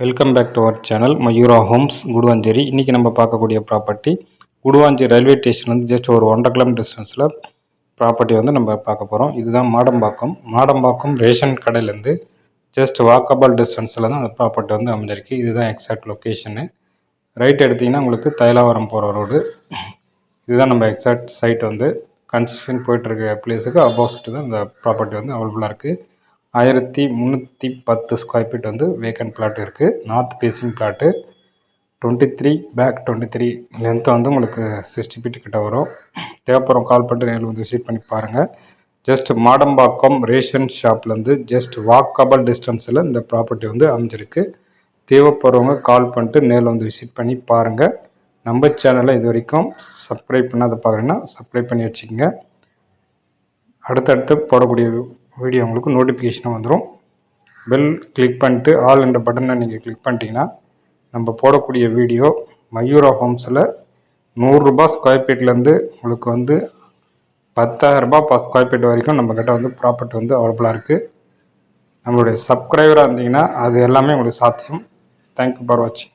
Welcome back to our channel Mayura homes Guduvancheri இன்றைக்கி நம்ம பார்க்கக்கூடிய ப்ராப்பர்ட்டி குடுவாஞ்சேரி ரயில்வே ஸ்டேஷன்லேருந்து ஜஸ்ட் ஒரு ஒன்றரை கிலோமீட்டர் டிஸ்டன்ஸில் ப்ராப்பர்ட்டி வந்து நம்ம பார்க்க போகிறோம் இதுதான் மாடம்பாக்கம். மாடம்பாக்கம் ரேஷன் கடையிலேருந்து ஜஸ்ட் வாக்கபிள் டிஸ்டன்ஸில் தான் அந்த ப்ராப்பர்ட்டி வந்து அமைஞ்சிருக்கு. இதுதான் எக்ஸாக்ட் லொக்கேஷனு ரைட் எடுத்திங்கன்னா உங்களுக்கு தைலாவரம் போகிற ரோடு இதுதான் நம்ம எக்ஸாக்ட் சைட் வந்து. கன்ஸ்ட்ரக்ஷன் போயிட்டுருக்க பிளேஸுக்கு அப்போசிட்டு தான் இந்த ப்ராப்பர்ட்டி வந்து அவைலபிளாக இருக்குது ஆயிரத்தி முந்நூற்றி பத்து ஸ்கொயர் ஃபீட் வந்து வேக்கன்ட் பிளாட் இருக்குது north facing plot twenty three back twenty three length வந்து உங்களுக்கு சிக்ஸ்டி ஃபீட் கிட்ட வரும். தேவைப்படும் கால் பண்ணிட்டு நேரில் வந்து விசிட் பண்ணி பாருங்கள் ஜஸ்ட் மாடம்பாக்கம் ரேஷன் ஷாப்லேருந்து ஜஸ்ட் வாக்கபிள் டிஸ்டன்ஸில் இந்த ப்ராப்பர்ட்டி வந்து அமைஞ்சிருக்கு. தேவைப்படுறவங்க கால் பண்ணிட்டு நேரில் வந்து விசிட் பண்ணி பாருங்கள் நம்ம சேனலை இது வரைக்கும் சப்ஸ்கிரைப் பண்ணாத பார்க்குறீங்கன்னா சப்ஸ்கிரைப் பண்ணி வச்சுக்கோங்க. அடுத்தடுத்து போடக்கூடிய வீடியோ உங்களுக்கு நோட்டிஃபிகேஷனாக வந்துடும் பெல் கிளிக் பண்ணிட்டு ஆல் என்ற பட்டனை நீங்கள் கிளிக் பண்ணிட்டீங்கன்னா நம்ம போடக்கூடிய வீடியோ மயூரா ஹோம்ஸில் நூறுரூபா ஸ்கொயர் ஃபீட்லேருந்து உங்களுக்கு வந்து பத்தாயிரரூபா பர் ஸ்கொயர் ஃபீட் வரைக்கும் நம்மக்கிட்ட வந்து ப்ராப்பர்ட்டி வந்து அவைலபிளாக இருக்குது நம்மளுடைய சப்ஸ்கிரைபராக இருந்தீங்கன்னா அது எல்லாமே உங்களுக்கு சாத்தியம். தேங்க்யூ ஃபார் வாட்சிங்